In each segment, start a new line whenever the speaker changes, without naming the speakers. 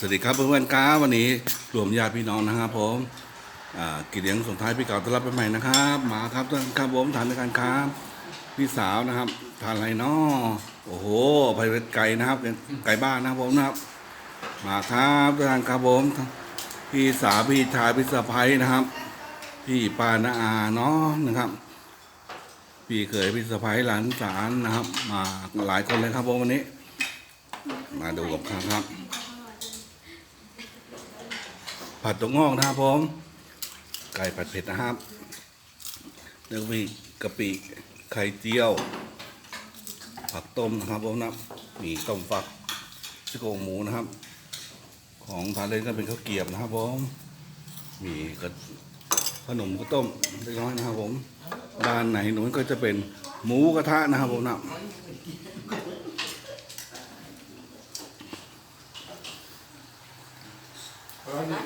สวัสดีครับเพื่อนๆครับวันนี้รวมญาติพี่น้องนะครับผมกิเลี้ยงส่งท้ายพี่เก่าต้อนรับไปใหม่นะครับมาครับท่านครับผมทานด้วยกันครับพี่สาวนะครับทานอะไรเนาะโอ้โหไปไก่นะครับไก่บ้านนะครับผมนะครับ มาครับท่านครับผมพี่สาวพี่ชายพี่สะพ้ยนะครับ พี่ปานาอาเนาะนะครับ พี่เคยพี่สะพ้ยหลานสารนะครับ มาหลายคนเลยครับผมวันนี้ มาดูกับข้าครับ ผัดตกงอกนะครับผมไก่ผัดเผ็ดนะครับแล้วมีกะปิไข่เจียว ผักต้มนะครับผมนะมีต้มฟักซี่โครงหมูนะครับ ของทานเล่นก็เป็นข้าวเกรียบนะครับผมมีกระขนมข้าวต้มเล็กน้อยนะครับผมด้านไหนหนุนก็จะเป็นหมูกระทะนะครับผมนะ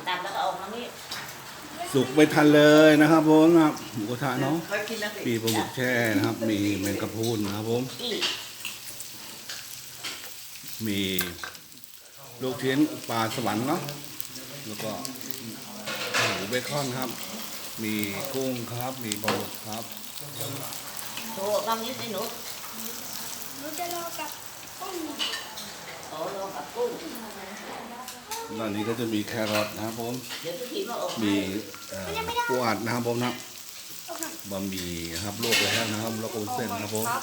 ตัดแล้วก็เอามานี่
สุกไม่ทันเลยนะครับผมนะครับหมูกระทะเนาะ
เคยกินแล้วสิ
มีปลาหมึกแช่นะครับ มีแมงกะพรุนนะครับผม
อีก
มีลูกชิ้นปลาสวรรค์เนาะแล้วก็หมูเบคอนครับ มีกุ้งครับ มีปลาหมึกครับ
โถลองนี้สิหนู
หนูจะรอกับกุ้ง
โอ้ลองกับกุ้ง
ด้านนี้ก็จะมีแครอทนะครับผม
เดี๋ยวพี่ทีมาออก
มีเอ่อปูอัดนะครับผมนะครับ
เอาหน่อย
บะหมี่นะครับลวกแล้วนะครับแล้วก็วุ้นเส้นนะครับผม
ครับ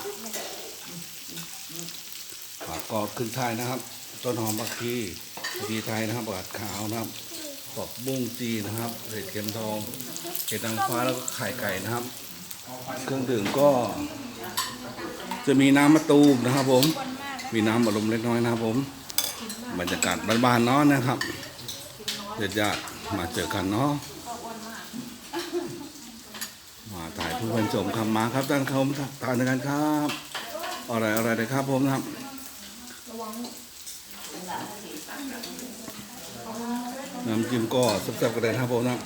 ผักกอดขึ้นช่ายนะครับ ต้นหอมผักชีผักชีไทยนะครับผักกาดขาวนะครับผักบุ้งจีนนะครับเห็ดเข็มทองเห็ดนางฟ้าแล้วก็ไข่ไก่นะครับ เครื่องดื่มก็ จะมีน้ำมะตูมนะครับผม มีน้ำอารมณ์เล็กน้อยนะครับผม บรรยากาศบ้านๆเนาะนะครับเด็ดญาติมาเจอกันเนาะมาถ่ายผู้บรรจงคำมาครับท่านเขาทานกันครับอะไรอะไรเลยครับผมนะครับน้ำจิ้มก็แซ่บๆกันเลยนครับผมนะ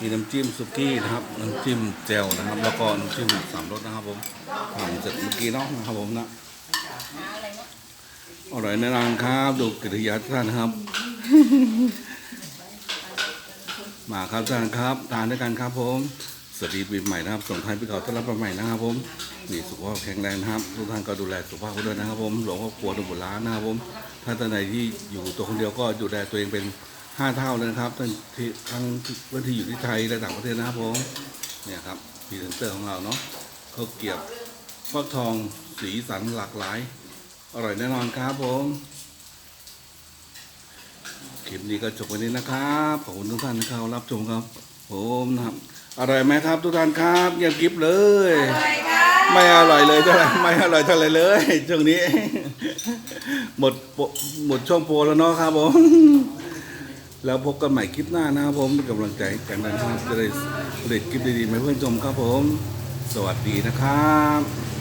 มีน้ำจิ้มสุกี้นะครับน้ำจิ้มแจ่วนะครับ แล้วก็น้ำจิ้มสามรสนะครับผมทำเสร็จเมื่อกี้เนาะนะครับผมนะ อร่อยแน่นอนครับ ดูกิริยาท่านครับ มาครับท่านครับทานด้วยกันครับผมสวัสดีปีใหม่นะครับส่งท้ายปีเก่าต้อนรับปีใหม่นะครับผมนี่สุขภาพแข็งแรงนะครับทุกท่านก็ดูแลสุขภาพด้วยนะครับ ผมหลวงพ่อครัวทุกบุร้านนะครับผมถ้าท่านใดที่อยู่ตัวคนเดียวก็ดูแลตัวเองเป็นห้าเท่าเลยนะครับทั้งที่ทั้งเพื่อนที่อยู่ที่ไทยและต่างประเทศนะครับผมเนี่ยครับพรีเซนเตอร์ของเราเนาะเขาเกรียบฟักทองสีสันหลากหลาย อร่อยแน่นอนครับผม คลิปนี้ก็จบวันนี้นะครับขอบคุณทุกท่านที่เข้ารับชมครับ ผมนะครับอร่อยไหมครับ ทุกท่านครับเงียบกริบเลย ไม่อร่อยเลยเท่าไหร่ไม่อร่อยเท่าไหร่เลยช่วงนี้ หมดโปรหมดช่วงโปรแล้วเนาะครับผมแล้วพบกันใหม่คลิปหน้านะครับผมเป็นกำลังใจให้กันนะครับจะได้ผลิตคลิปดีๆมาให้เพื่อนชมครับผม สวัสดีนะครับ